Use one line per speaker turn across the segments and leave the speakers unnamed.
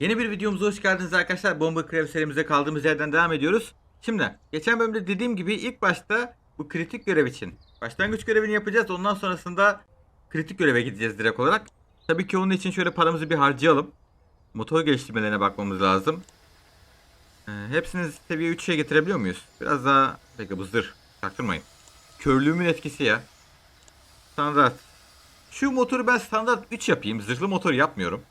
Yeni bir videomuza hoş geldiniz arkadaşlar. Bomba Krev serimize kaldığımız yerden devam ediyoruz. Şimdi geçen bölümde dediğim gibi ilk başta bu kritik görev için başlangıç görevini yapacağız. Ondan sonrasında kritik göreve gideceğiz direkt olarak. Tabii ki onun için şöyle paramızı bir harcayalım. Motor geliştirmelerine bakmamız lazım. Ee, hepsini seviye 3'e getirebiliyor muyuz? Biraz daha... Peki bu zırh. Çaktırmayın. Körlüğümün etkisi ya. Standart. Şu motoru ben standart 3 yapayım. Zırhlı motor yapmıyorum.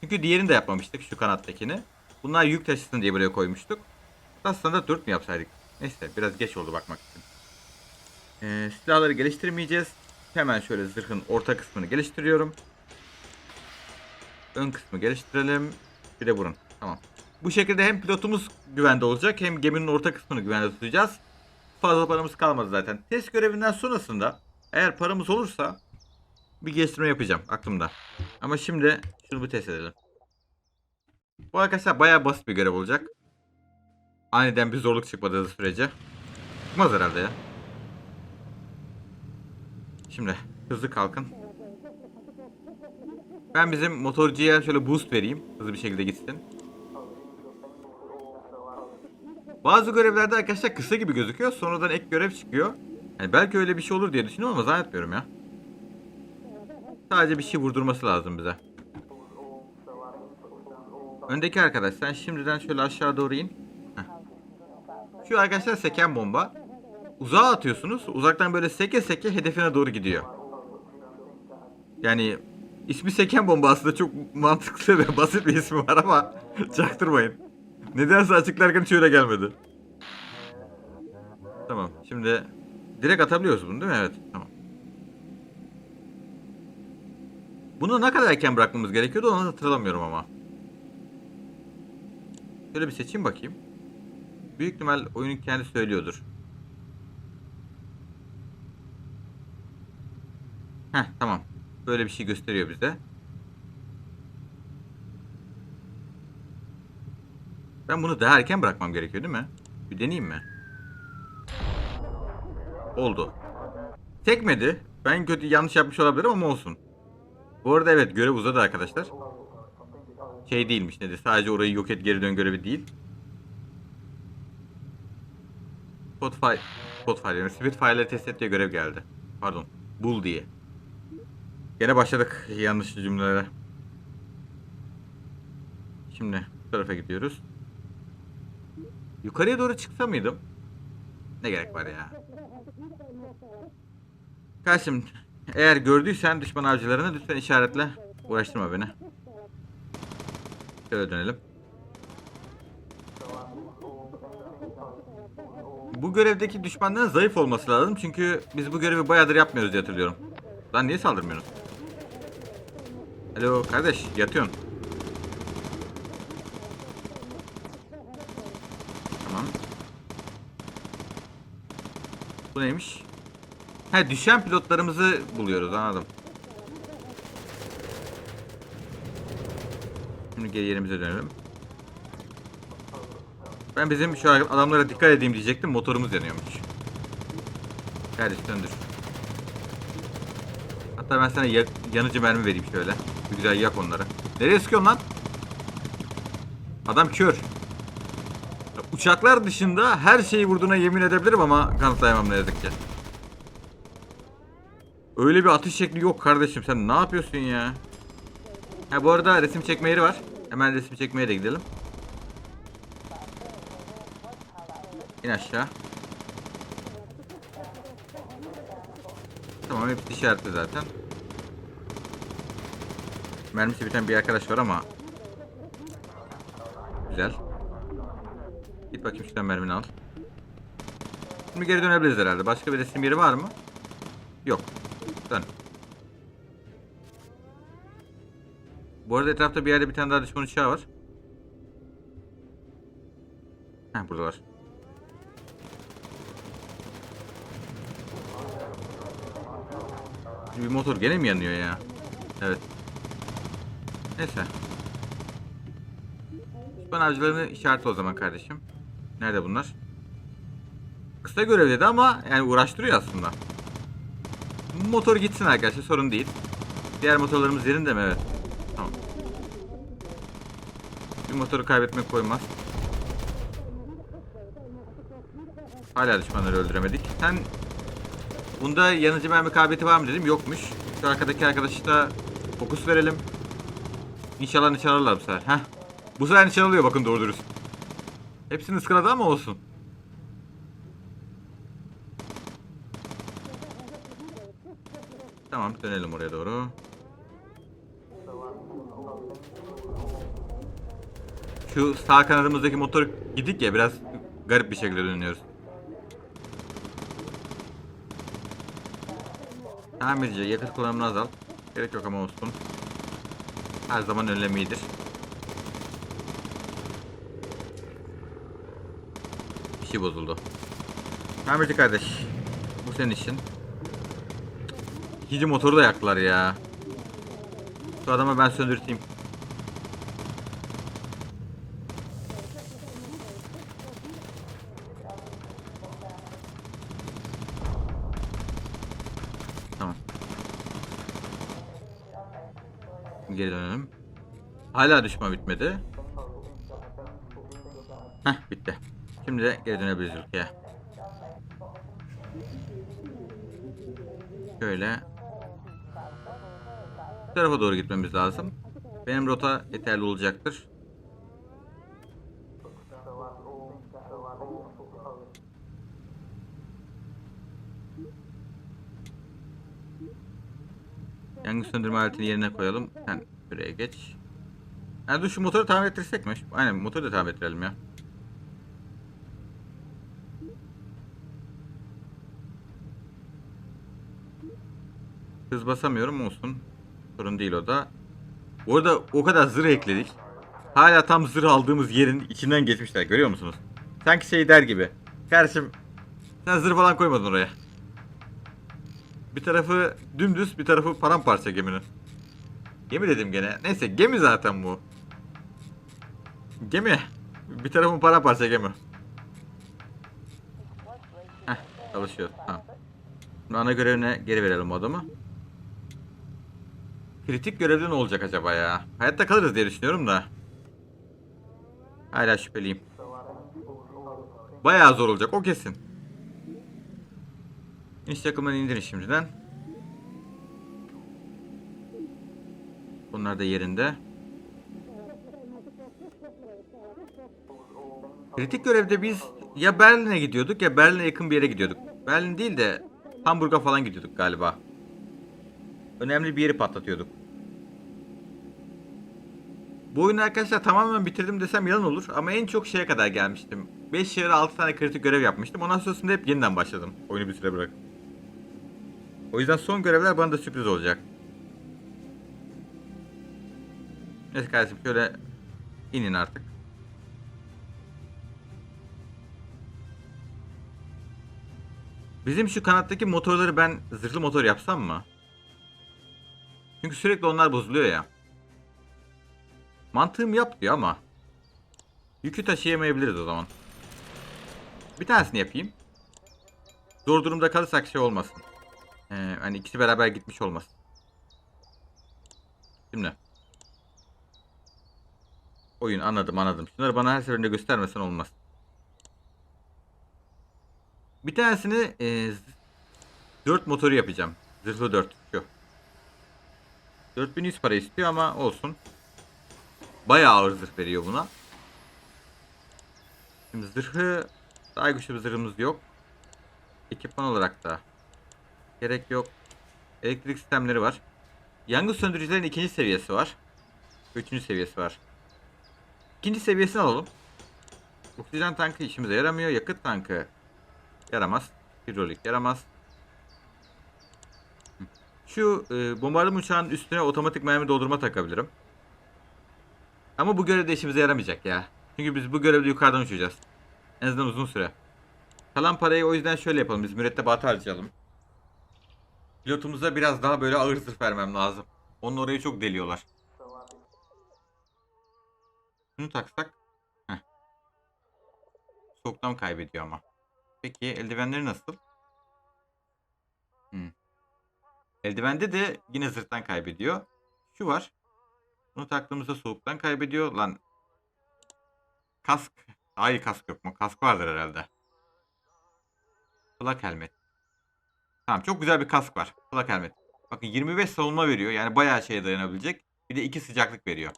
Çünkü diğerini de yapmamıştık şu kanattakini. Bunlar yük taşısın diye buraya koymuştuk. Standart 4 mü yapsaydık? Neyse biraz geç oldu bakmak için. Ee, silahları geliştirmeyeceğiz. Hemen şöyle zırhın orta kısmını geliştiriyorum. Ön kısmı geliştirelim. Bir de burun. Tamam. Bu şekilde hem pilotumuz güvende olacak hem geminin orta kısmını güvende tutacağız. Fazla paramız kalmadı zaten. Test görevinden sonrasında eğer paramız olursa bir geliştirme yapacağım aklımda. Ama şimdi şunu bir test edelim. Bu arkadaşlar bayağı basit bir görev olacak. Aniden bir zorluk çıkmadığı sürece. Çıkmaz herhalde ya. Şimdi hızlı kalkın. Ben bizim motorcuya şöyle boost vereyim. Hızlı bir şekilde gitsin. Bazı görevlerde arkadaşlar kısa gibi gözüküyor. Sonradan ek görev çıkıyor. Yani belki öyle bir şey olur diye düşünüyorum ama zannetmiyorum ya. Sadece bir şey vurdurması lazım bize. Öndeki arkadaş sen şimdiden şöyle aşağı doğru in. Heh. Şu arkadaşlar seken bomba. Uzağa atıyorsunuz. Uzaktan böyle seke seke hedefine doğru gidiyor. Yani ismi seken bomba aslında çok mantıklı ve basit bir ismi var ama çaktırmayın. Nedense açıklarken hiç öyle gelmedi. Tamam şimdi direkt atabiliyoruz bunu değil mi? Evet tamam. Bunu ne kadar erken bırakmamız gerekiyordu onu hatırlamıyorum ama. Şöyle bir seçeyim bakayım. Büyük ihtimal oyunun kendi söylüyordur. Heh tamam. Böyle bir şey gösteriyor bize. Ben bunu daha erken bırakmam gerekiyor değil mi? Bir deneyeyim mi? Oldu. Tekmedi. Ben kötü yanlış yapmış olabilirim ama olsun. Bu arada evet görev uzadı arkadaşlar. Şey değilmiş nedir sadece orayı yok et geri dön görevi değil. Spotify, Spotify yani Spitfire'ları test et diye görev geldi. Pardon. Bul diye. Gene başladık yanlış cümlelere. Şimdi bu tarafa gidiyoruz. Yukarıya doğru çıksa mıydım? Ne gerek var ya? Karşım eğer gördüysen düşman avcılarını lütfen işaretle. Uğraştırma beni. Şöyle dönelim. Bu görevdeki düşmanların zayıf olması lazım çünkü biz bu görevi bayağıdır yapmıyoruz diye hatırlıyorum. Lan niye saldırmıyorsun? Alo kardeş yatıyorsun. Tamam. Bu neymiş? He düşen pilotlarımızı buluyoruz anladım. Şimdi geri yerimize dönelim. Ben bizim şu adamlara dikkat edeyim diyecektim. Motorumuz yanıyormuş. Kardeş döndür. Hatta ben sana ya- yanıcı mermi vereyim şöyle. Bir güzel yak onları. Nereye sıkıyorsun lan? Adam kör. Uçaklar dışında her şeyi vurduğuna yemin edebilirim ama kanıtlayamam ne yazık ki. Öyle bir atış şekli yok kardeşim. Sen ne yapıyorsun ya? Ha bu arada resim çekme yeri var. Hemen resim çekmeye de gidelim. İn aşağı. Tamam hepsi işaretli zaten. Mermisi biten bir arkadaş var ama. Güzel. Git bakayım şuradan mermini al. Şimdi geri dönebiliriz herhalde. Başka bir resim yeri var mı? Yok. Bu arada etrafta bir yerde bir tane daha düşman uçağı var. Heh buradalar. Bir motor gene mi yanıyor ya? Evet. Neyse. Düşman avcılarını işaretle o zaman kardeşim. Nerede bunlar? Kısa görev dedi ama yani uğraştırıyor aslında. Motor gitsin arkadaşlar sorun değil. Diğer motorlarımız yerinde mi? Evet. Tamam. Bir motoru kaybetmek koymaz. Hala düşmanları öldüremedik. Sen bunda yanıcı mermi kabiliyeti var mı dedim. Yokmuş. Şu arkadaki arkadaşı da fokus verelim. İnşallah nişan bu sefer. Heh. Bu sefer nişan alıyor bakın doğru dürüst. Hepsini ıskaladı ama olsun. Tamam dönelim oraya doğru. Şu sağ kanadımızdaki motor gidik ya biraz garip bir şekilde dönüyoruz. Tamam edici yakıt kullanımını azalt. Gerek yok ama olsun. Her zaman önlem iyidir. Bir şey bozuldu. Tamirci kardeş. Bu senin işin. İkinci motoru da yaktılar ya. Şu adamı ben söndürteyim. Tamam. Geri dönelim. Hala düşman bitmedi. Heh bitti. Şimdi de geri dönebiliriz ülkeye. Şöyle. Bu tarafa doğru gitmemiz lazım. Benim rota yeterli olacaktır. Yangın söndürme aletini yerine koyalım. Sen buraya geç. Dur şu motoru tamir ettirsek mi? Aynen motoru da tamir ettirelim ya. Hız basamıyorum olsun. Sorun değil o da. Orada o kadar zırh ekledik. Hala tam zırh aldığımız yerin içinden geçmişler görüyor musunuz? Sanki şey der gibi. Kardeşim sen zırh falan koymadın oraya. Bir tarafı dümdüz bir tarafı paramparça geminin. Gemi dedim gene. Neyse gemi zaten bu. Gemi. Bir tarafın paramparça gemi. Heh çalışıyor. Tamam. Ana görevine geri verelim adamı. Kritik görevde ne olacak acaba ya? Hayatta kalırız diye düşünüyorum da. Hala şüpheliyim. Bayağı zor olacak o kesin. İş takımını indirin şimdiden. Bunlar da yerinde. Kritik görevde biz ya Berlin'e gidiyorduk ya Berlin'e yakın bir yere gidiyorduk. Berlin değil de Hamburg'a falan gidiyorduk galiba. Önemli bir yeri patlatıyorduk. Bu oyunu arkadaşlar tamamen bitirdim desem yalan olur ama en çok şeye kadar gelmiştim. 5 yarı 6 tane kritik görev yapmıştım. Ondan sonrasında hep yeniden başladım. Oyunu bir süre bırak. O yüzden son görevler bana da sürpriz olacak. Neyse kardeşim şöyle inin artık. Bizim şu kanattaki motorları ben zırhlı motor yapsam mı? Çünkü sürekli onlar bozuluyor ya. Mantığım yap diyor ama. Yükü taşıyamayabiliriz o zaman. Bir tanesini yapayım. Zor durumda kalırsak şey olmasın. Ee, hani ikisi beraber gitmiş olmasın. Şimdi. Oyun anladım anladım. Şunları bana her seferinde göstermesen olmaz. Bir tanesini e, 4 motoru yapacağım. Zırhlı 4 şu. 4100 para istiyor ama olsun. Bayağı ağır zırh veriyor buna. Şimdi zırhı daha güçlü bir zırhımız yok. Ekipman olarak da gerek yok. Elektrik sistemleri var. Yangın söndürücülerin ikinci seviyesi var. Üçüncü seviyesi var. İkinci seviyesini alalım. Oksijen tankı işimize yaramıyor. Yakıt tankı yaramaz. Hidrolik yaramaz. Şu e, bombardıman uçağın üstüne otomatik mermi doldurma takabilirim. Ama bu görevde işimize yaramayacak ya. Çünkü biz bu görevde yukarıdan uçacağız. En azından uzun süre. Kalan parayı o yüzden şöyle yapalım. Biz mürettebatı harcayalım. Pilotumuza biraz daha böyle ağır zırh vermem lazım. Onun orayı çok deliyorlar. Şunu taksak. Heh. Soğuktan kaybediyor ama. Peki eldivenleri nasıl? Hmm. Eldivende de yine zırhtan kaybediyor. Şu var. Bunu taktığımızda soğuktan kaybediyor. Lan kask. Hayır kask yok mu? Kask vardır herhalde. Flak helmet. Tamam çok güzel bir kask var. Flak helmet. Bakın 25 savunma veriyor. Yani bayağı şeye dayanabilecek. Bir de 2 sıcaklık veriyor.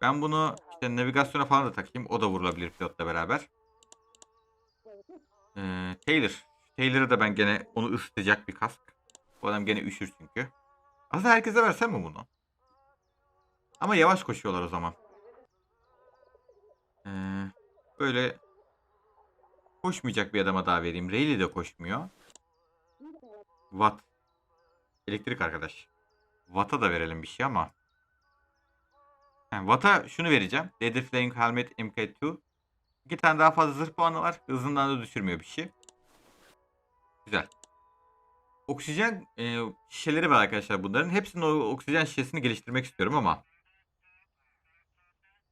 Ben bunu işte navigasyona falan da takayım. O da vurulabilir pilotla beraber. Ee, Taylor. Taylor'a da ben gene onu ısıtacak bir kask. Bu adam gene üşür çünkü. Aslında herkese versem mi bunu? Ama yavaş koşuyorlar o zaman. Ee, böyle koşmayacak bir adama daha vereyim. Rayleigh de koşmuyor. Watt. Elektrik arkadaş. Watt'a da verelim bir şey ama. He, Watt'a şunu vereceğim. Leather Flying Helmet MK2. İki tane daha fazla zırh puanı var. Hızından da düşürmüyor bir şey. Güzel. Oksijen e, şişeleri var arkadaşlar bunların. Hepsinin oksijen şişesini geliştirmek istiyorum ama.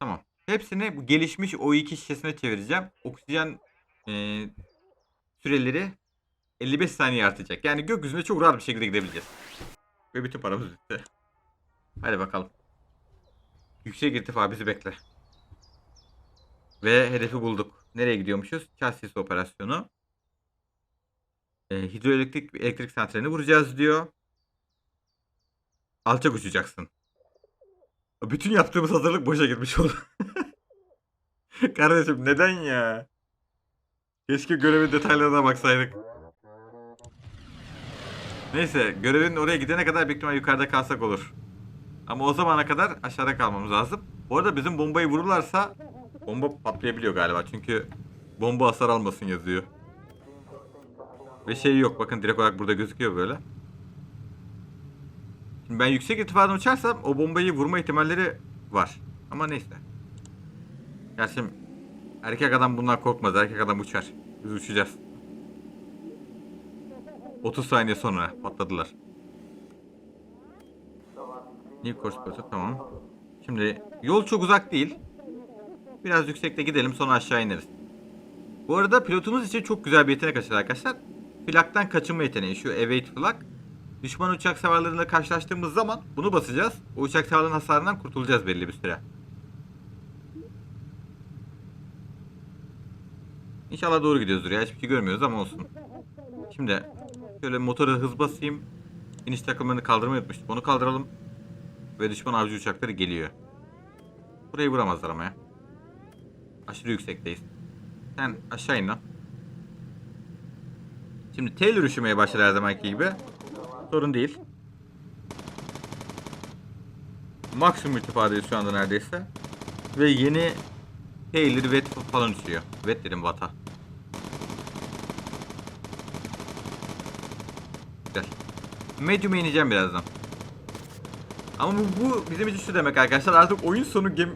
Tamam. Hepsini bu gelişmiş O2 şişesine çevireceğim. Oksijen e, süreleri 55 saniye artacak. Yani gökyüzünde çok rahat bir şekilde gidebileceğiz. Ve bütün paramız bitti. Hadi bakalım. Yüksek irtifa bizi bekle. Ve hedefi bulduk. Nereye gidiyormuşuz? Chassis operasyonu. E, hidroelektrik elektrik santralini vuracağız diyor. Alçak uçacaksın. Bütün yaptığımız hazırlık boşa gitmiş oldu. Kardeşim neden ya? Keşke görevin detaylarına baksaydık. Neyse görevin oraya gidene kadar büyük ihtimal yukarıda kalsak olur. Ama o zamana kadar aşağıda kalmamız lazım. Bu arada bizim bombayı vururlarsa bomba patlayabiliyor galiba. Çünkü bomba hasar almasın yazıyor. Ve şey yok bakın direkt olarak burada gözüküyor böyle. Şimdi ben yüksek irtifadan uçarsam o bombayı vurma ihtimalleri var. Ama neyse. Gerçi erkek adam bundan korkmaz. Erkek adam uçar. Biz uçacağız. 30 saniye sonra patladılar. New course tamam. Şimdi yol çok uzak değil. Biraz yüksekte gidelim sonra aşağı ineriz. Bu arada pilotumuz için çok güzel bir yetenek açıldı arkadaşlar. Flaktan kaçınma yeteneği şu evade flak. Düşman uçak savarlarıyla karşılaştığımız zaman bunu basacağız. O uçak savarların hasarından kurtulacağız belli bir süre. İnşallah doğru gidiyoruzdur ya. Hiçbir şey görmüyoruz ama olsun. Şimdi şöyle motora hız basayım. İniş takımlarını kaldırmayı unutmuştuk. Onu kaldıralım. Ve düşman avcı uçakları geliyor. Burayı vuramazlar ama ya. Aşırı yüksekteyiz. Sen aşağı in lan. Şimdi Taylor üşümeye başladı her zamanki gibi. Sorun değil. Maksimum irtifadayız şu anda neredeyse. Ve yeni Taylor Wet falan üşüyor. Wet dedim Vata. Güzel. Medium'a ineceğim birazdan. Ama bu, bu bizim için şu demek arkadaşlar artık oyun sonu gem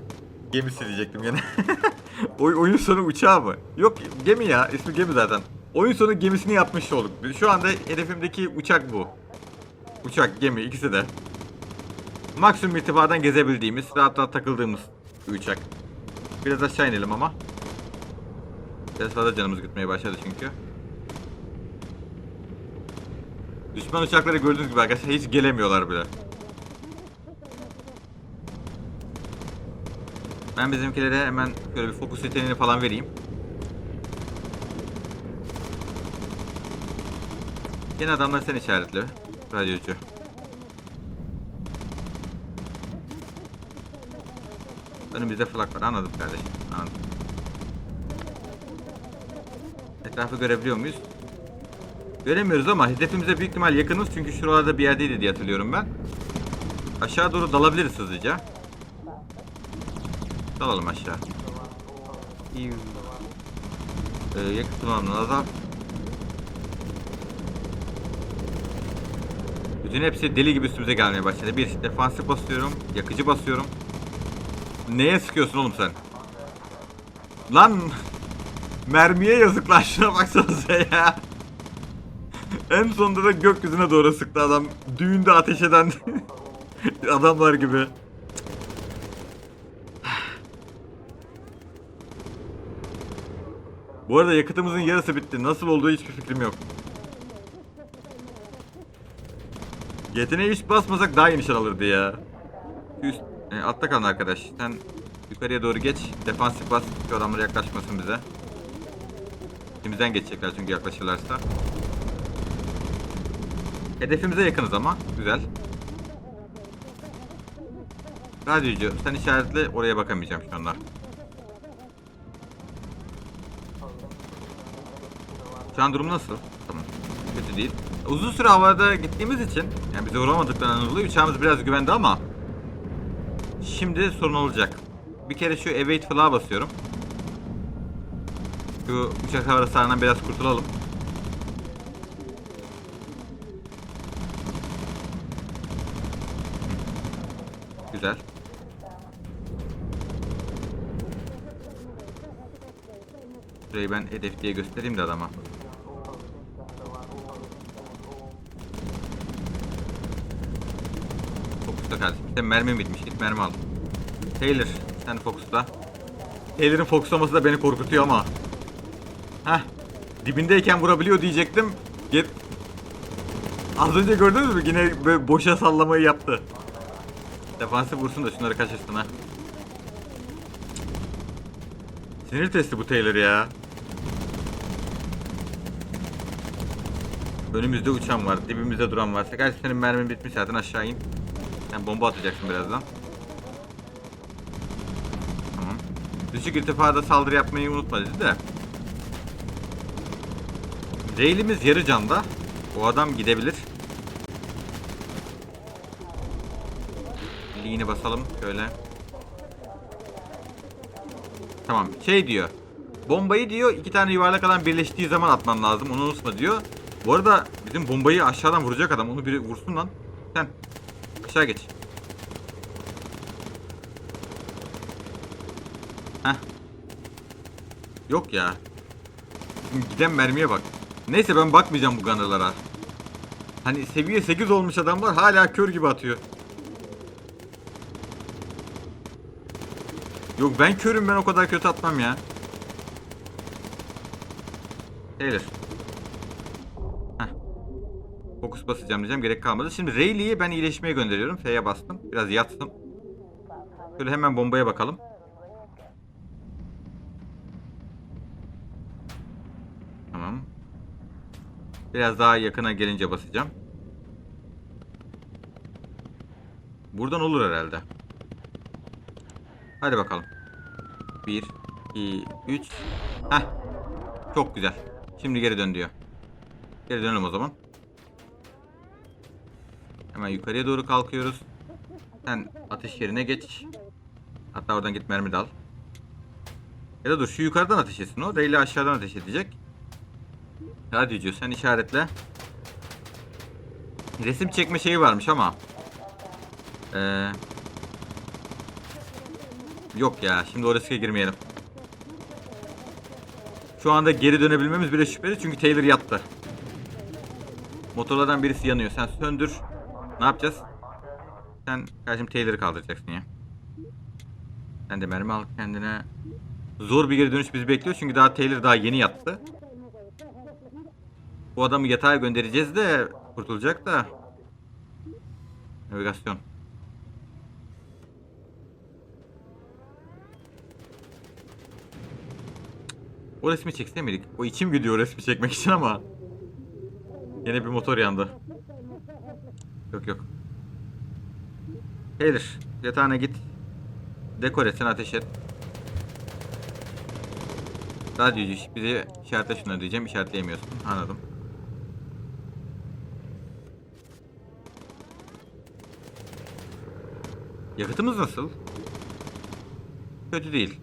gemisi diyecektim gene. Oy, oyun sonu uçağı mı? Yok gemi ya ismi gemi zaten. Oyun sonu gemisini yapmış olduk. Şu anda hedefimdeki uçak bu. Uçak, gemi ikisi de. Maksimum irtifadan gezebildiğimiz, rahat rahat takıldığımız uçak. Biraz aşağı inelim ama. Biraz fazla canımız gitmeye başladı çünkü. Düşman uçakları gördüğünüz gibi arkadaşlar hiç gelemiyorlar bile. Ben bizimkilere hemen böyle bir fokus yeteneğini falan vereyim. Yine adamlar sen işaretle. Radyocu. Önümüzde flak var anladım kardeşim. Anladım. Etrafı görebiliyor muyuz? Göremiyoruz ama hedefimize büyük ihtimal yakınız çünkü şuralarda bir yerdeydi diye hatırlıyorum ben. Aşağı doğru dalabiliriz hızlıca. Dalalım aşağı. İyi. Ee, yakıt kullanımını azalt. Bütün hepsi deli gibi üstümüze gelmeye başladı. Bir defansif basıyorum, yakıcı basıyorum. Neye sıkıyorsun oğlum sen? Lan mermiye yazık lan şuna baksanıza ya. en sonunda da gökyüzüne doğru sıktı adam. Düğünde ateş eden adamlar gibi. Bu arada yakıtımızın yarısı bitti. Nasıl olduğu hiçbir fikrim yok. Yeteneği hiç basmasak daha iyi nişan alırdı ya. Üst, e, altta kalın arkadaş. Sen Yukarıya doğru geç. Defansif bas. Şu adamlar yaklaşmasın bize. İçimizden geçecekler çünkü yaklaşırlarsa. Hedefimize yakınız ama. Güzel. Radyocu sen işaretle oraya bakamayacağım şu anda. Şu an durum nasıl? Tamam. Kötü değil. Uzun süre havada gittiğimiz için yani bize vuramadıklarından dolayı uçağımız biraz güvende ama şimdi sorun olacak. Bir kere şu evade flag'a basıyorum. Şu uçak hava hasarından biraz kurtulalım. Güzel. Şurayı ben hedef diye göstereyim de adama. Fokus'ta kardeşim. Sen mermi bitmiş. Git mermi al. Taylor sen Fokus'ta. Taylor'ın fokuslaması da beni korkutuyor ama. Heh. Dibindeyken vurabiliyor diyecektim. Get. Az önce gördünüz mü? Yine böyle boşa sallamayı yaptı. Defansif vursun da şunları kaçırsın ha. Sinir testi bu Taylor ya. Önümüzde uçan var, dibimizde duran var. Gerçi senin mermin bitmiş zaten aşağı in. Sen bomba atacaksın birazdan. Tamam. Düşük irtifada saldırı yapmayı unutma dedi de. Rail'imiz yarı canda. O adam gidebilir. Lean'i basalım şöyle. Tamam şey diyor. Bombayı diyor iki tane yuvarlak alan birleştiği zaman atman lazım onu unutma diyor. Bu arada bizim bombayı aşağıdan vuracak adam onu biri vursun lan. Sen aşağı geç. Heh. Yok ya. Giden mermiye bak. Neyse ben bakmayacağım bu gunner'lara. Hani seviye 8 olmuş adamlar hala kör gibi atıyor. Yok ben körüm ben o kadar kötü atmam ya. Taylor. Fokus basacağım diyeceğim gerek kalmadı. Şimdi Rayleigh'i ben iyileşmeye gönderiyorum. F'ye bastım. Biraz yatsın. Şöyle hemen bombaya bakalım. Tamam. Biraz daha yakına gelince basacağım. Buradan olur herhalde. Hadi bakalım. 1, 2, 3. Heh. Çok güzel. Şimdi geri dön diyor. Geri dönelim o zaman. Hemen yukarıya doğru kalkıyoruz. Sen ateş yerine geç. Hatta oradan git mermi de al. Ya da dur şu yukarıdan ateş etsin o. Rayleigh aşağıdan ateş edecek. Hadi diyor sen işaretle. Resim çekme şeyi varmış ama. Eee Yok ya şimdi o riske girmeyelim. Şu anda geri dönebilmemiz bile şüpheli çünkü Taylor yattı. Motorlardan birisi yanıyor. Sen söndür. Ne yapacağız? Sen kardeşim Taylor'ı kaldıracaksın ya. Sen de mermi al kendine. Zor bir geri dönüş bizi bekliyor çünkü daha Taylor daha yeni yattı. Bu adamı yatağa göndereceğiz de kurtulacak da. Navigasyon. O resmi çekse miydik? O içim gidiyor resmi çekmek için ama. Yine bir motor yandı. Yok yok. Taylor yatağına git. Dekor et sen ateş et. Radyocu bize işaretle şunu diyeceğim işaretleyemiyorsun. Anladım. Yakıtımız nasıl? Kötü değil.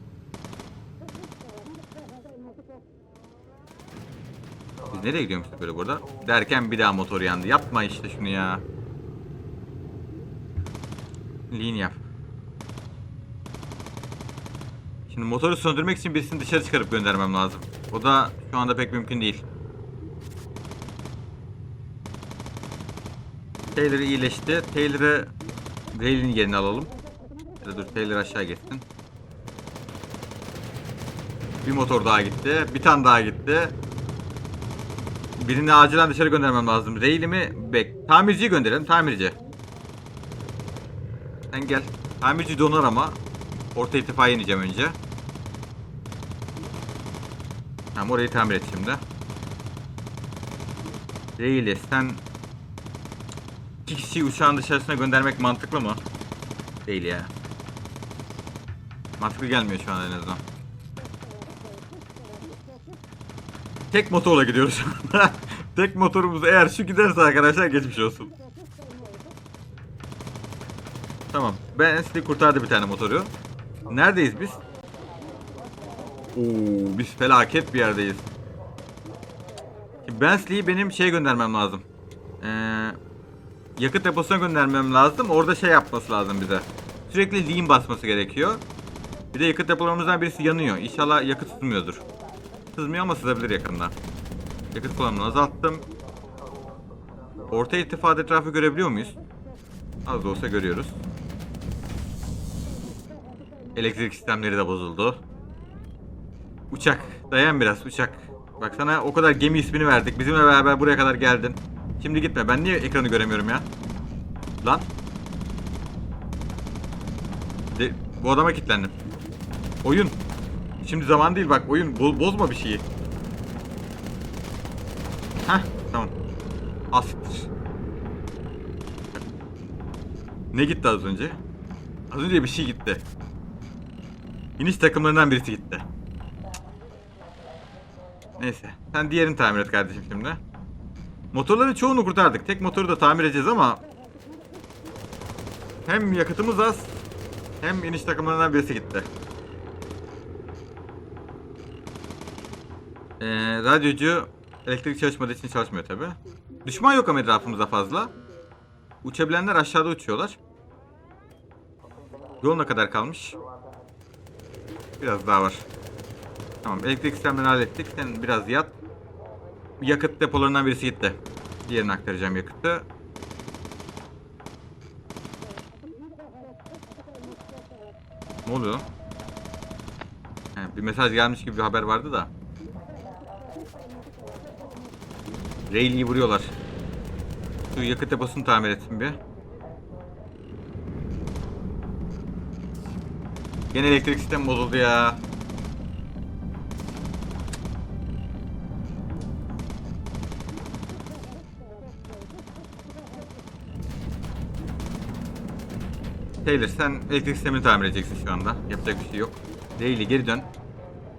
Biz nereye gidiyormuşuz böyle burada? Derken bir daha motor yandı. Yapma işte şunu ya. Lean yap. Şimdi motoru söndürmek için birisini dışarı çıkarıp göndermem lazım. O da şu anda pek mümkün değil. Taylor iyileşti. Taylor'ı Rail'in yerine alalım. Dur Taylor aşağı gitsin. Bir motor daha gitti. Bir tane daha gitti. Birini acilen dışarı göndermem lazım. Rail'imi bek. Tamirciyi gönderelim. Tamirci. Sen gel. Tamirci donar ama. Orta irtifaya ineceğim önce. Tamam orayı tamir et şimdi. Değil sen iki kişiyi uçağın dışarısına göndermek mantıklı mı? Değil ya. Mantıklı gelmiyor şu an en azından. Tek motorla gidiyoruz. Tek motorumuz eğer şu giderse arkadaşlar geçmiş olsun. Tamam. Ben sizi kurtardı bir tane motoru. Neredeyiz biz? Oo, biz felaket bir yerdeyiz. Bensley'i benim şey göndermem lazım. Ee, yakıt deposuna göndermem lazım. Orada şey yapması lazım bize. Sürekli lean basması gerekiyor. Bir de yakıt depolarımızdan birisi yanıyor. İnşallah yakıt sızmıyordur. Sızmıyor ama sızabilir yakında. Yakıt kullanımını azalttım. Orta irtifada etrafı görebiliyor muyuz? Az da olsa görüyoruz. Elektrik sistemleri de bozuldu. Uçak. Dayan biraz uçak. Bak sana o kadar gemi ismini verdik. Bizimle beraber buraya kadar geldin. Şimdi gitme. Ben niye ekranı göremiyorum ya? Lan. De, bu adama kilitlendim. Oyun. Şimdi zaman değil bak oyun. Bo- bozma bir şeyi. Heh tamam. Asiktir. Ne gitti az önce? Az önce bir şey gitti. İniş takımlarından birisi gitti. Neyse. Sen diğerini tamir et kardeşim şimdi. Motorların çoğunu kurtardık. Tek motoru da tamir edeceğiz ama hem yakıtımız az hem iniş takımlarından birisi gitti. Ee, radyocu elektrik çalışmadığı için çalışmıyor tabi. Düşman yok ama etrafımızda fazla. Uçabilenler aşağıda uçuyorlar. Yol ne kadar kalmış? Biraz daha var. Tamam elektrik sistemlerini hallettik. Sen biraz yat. Yakıt depolarından birisi gitti. Diğerine aktaracağım yakıtı. Ne oluyor? bir mesaj gelmiş gibi bir haber vardı da. Rayleigh'i vuruyorlar. Şu yakıt deposunu tamir etsin bir. Gene elektrik sistemi bozuldu ya. Taylor sen elektrik sistemini tamir edeceksin şu anda. Yapacak bir şey yok. Rayleigh geri dön.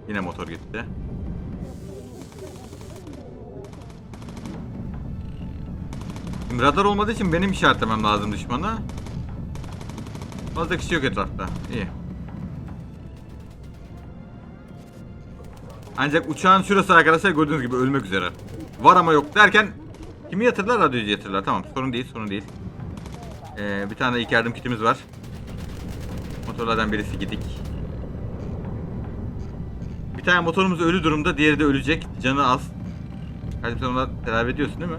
Yine motor gitti. Şimdi radar olmadığı için benim işaretlemem lazım düşmana. Fazla kişi yok etrafta. İyi. Ancak uçağın şurası arkadaşlar gördüğünüz gibi ölmek üzere. Var ama yok derken kimi yatırdılar radyocu yatırdılar. Tamam sorun değil sorun değil. Ee, bir tane ilk yardım kitimiz var. Motorlardan birisi gidik. Bir tane motorumuz ölü durumda diğeri de ölecek. Canı az. Kardeşim sen ona tedavi ediyorsun değil mi?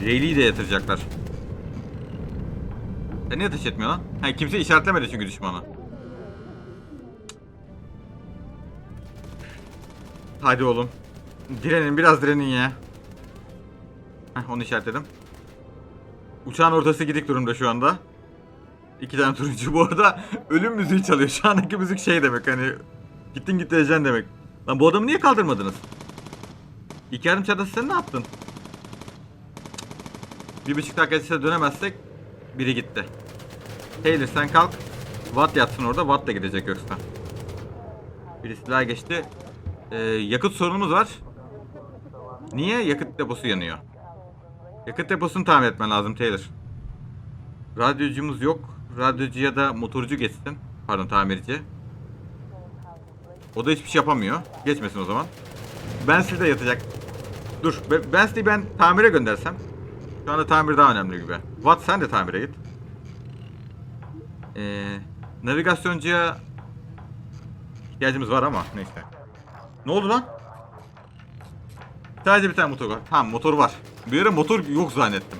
Rayleigh'i de yatıracaklar. Sen niye ateş etmiyor lan? Ha, kimse işaretlemedi çünkü düşmanı. Hadi oğlum. Direnin biraz direnin ya. Heh, onu işaretledim. Uçağın ortası gidik durumda şu anda. İki tane turuncu bu arada ölüm müziği çalıyor. Şu andaki müzik şey demek hani gittin git diyeceksin demek. Lan bu adamı niye kaldırmadınız? İlk yardım çantası sen ne yaptın? Bir buçuk dakika içinde dönemezsek biri gitti. Taylor sen kalk. Watt yatsın orada. Watt da gidecek yoksa. Birisi daha geçti. Ee, yakıt sorunumuz var. Niye? Yakıt deposu yanıyor. Yakıt deposunu tamir etmen lazım Taylor. Radyocumuz yok. Radyocu ya da motorcu geçsin. Pardon tamirci. O da hiçbir şey yapamıyor. Geçmesin o zaman. Bensley de yatacak. Dur. Be- Bensley'i ben tamire göndersem. Şu anda tamir daha önemli gibi. Watt sen de tamire git. Ee, navigasyoncuya ihtiyacımız var ama neyse. Ne oldu lan? Sadece bir tane motor var. Tamam motor var. Bir ara motor yok zannettim.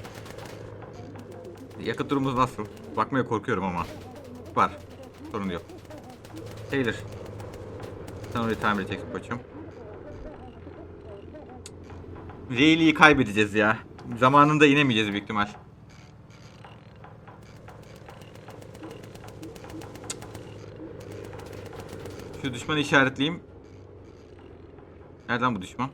Yakıt durumumuz nasıl? Bakmaya korkuyorum ama. Var. Sorun yok. Taylor. Sen orayı tamir edeceksin koçum. Rayleigh'i kaybedeceğiz ya. Zamanında inemeyeceğiz büyük ihtimal. Şu düşmanı işaretleyeyim. Nereden bu düşman?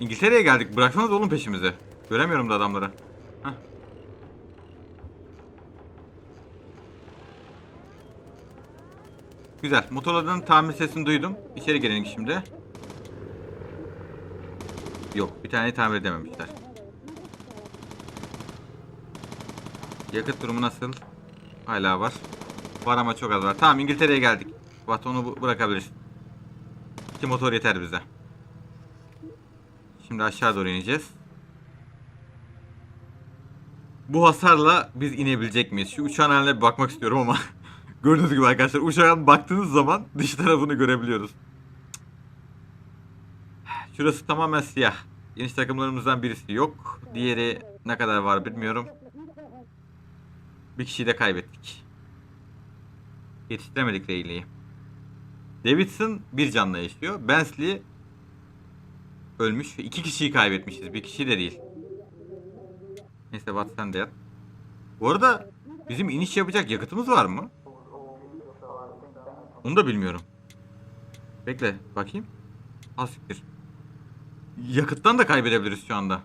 İngiltere'ye geldik. Bıraksanız oğlum peşimize. Göremiyorum da adamları. Heh. Güzel. Motorlardan tamir sesini duydum. İçeri girelim şimdi. Yok. Bir tane tamir edememişler. Yakıt durumu nasıl? Hala var. Var ama çok az var. Tamam İngiltere'ye geldik. Batonu bırakabiliriz. İki motor yeter bize. Şimdi aşağı doğru ineceğiz. Bu hasarla biz inebilecek miyiz? Şu uçağın haline bir bakmak istiyorum ama gördüğünüz gibi arkadaşlar uçağın baktığınız zaman dış tarafını görebiliyoruz. Şurası tamamen siyah. İniş takımlarımızdan birisi yok. Diğeri ne kadar var bilmiyorum. Bir kişiyi de kaybettik. Yetiştiremedik Rayleigh'i. Davidson bir canla yaşıyor. Bensley ölmüş. İki kişiyi kaybetmişiz. Bir kişi de değil. Neyse Watt sen de yat. Bu arada bizim iniş yapacak yakıtımız var mı? Onu da bilmiyorum. Bekle bakayım. Az siktir. Yakıttan da kaybedebiliriz şu anda.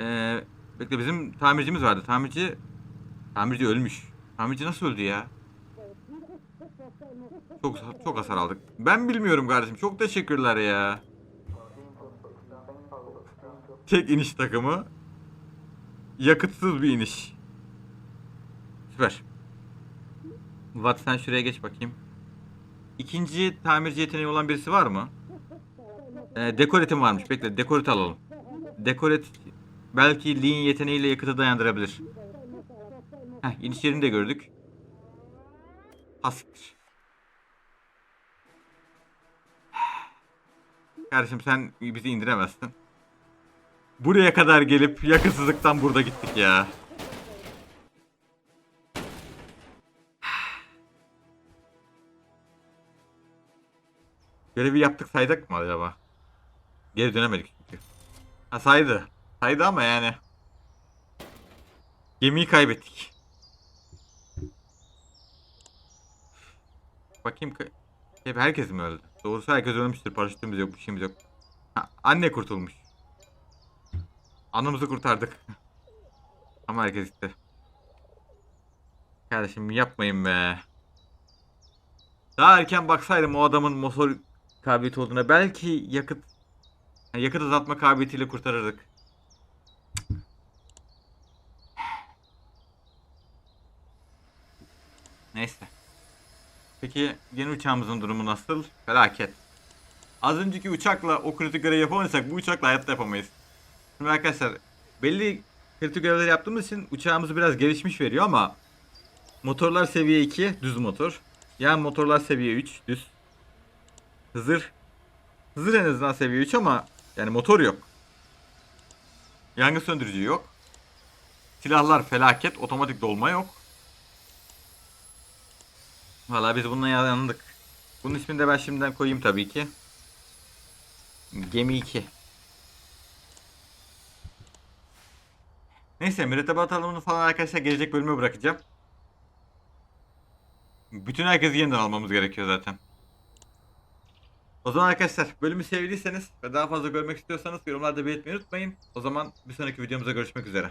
Ee, bekle bizim tamircimiz vardı. Tamirci tamirci ölmüş. Tamirci nasıl öldü ya? Çok çok hasar aldık. Ben bilmiyorum kardeşim. Çok teşekkürler ya. Tek iniş takımı. Yakıtsız bir iniş. Süper. Watt sen şuraya geç bakayım. İkinci tamirci yeteneği olan birisi var mı? Ee, dekoretim varmış. Bekle dekoret alalım. Dekoret belki Lean yeteneğiyle yakıtı dayandırabilir. Heh, iniş yerini de gördük. Hasiktir. Kardeşim sen bizi indiremezsin. Buraya kadar gelip yakıtsızlıktan burada gittik ya. Görevi yaptık saydık mı acaba? Geri dönemedik çünkü. Ha saydı. Saydı ama yani. Gemiyi kaybettik. Bakayım ka- hep herkes mi öldü? Doğrusu herkes ölmüştür. Paraşütümüz yok, bir şeyimiz yok. Ha, anne kurtulmuş. Anamızı kurtardık. Ama herkes gitti. Kardeşim yapmayın be. Daha erken baksaydım o adamın motor kabiliyeti olduğuna belki yakıt yani yakıt azaltma kabiliyetiyle kurtarırdık. Neyse. Peki yeni uçağımızın durumu nasıl? Felaket. Az önceki uçakla o kritik görevi yapamaysak bu uçakla hayatta yapamayız. Şimdi arkadaşlar belli kritik görevleri yaptığımız için uçağımız biraz gelişmiş veriyor ama motorlar seviye 2 düz motor. Yan motorlar seviye 3 düz. Hızır Hızır en azından seviye 3 ama yani motor yok. Yangın söndürücü yok. Silahlar felaket, otomatik dolma yok. Valla biz bununla yandık. Bunun ismini de ben şimdiden koyayım tabii ki. Gemi 2. Neyse mürettebat alımını falan arkadaşlar gelecek bölüme bırakacağım. Bütün herkesi yeniden almamız gerekiyor zaten. O zaman arkadaşlar bölümü sevdiyseniz ve daha fazla görmek istiyorsanız yorumlarda belirtmeyi unutmayın. O zaman bir sonraki videomuzda görüşmek üzere.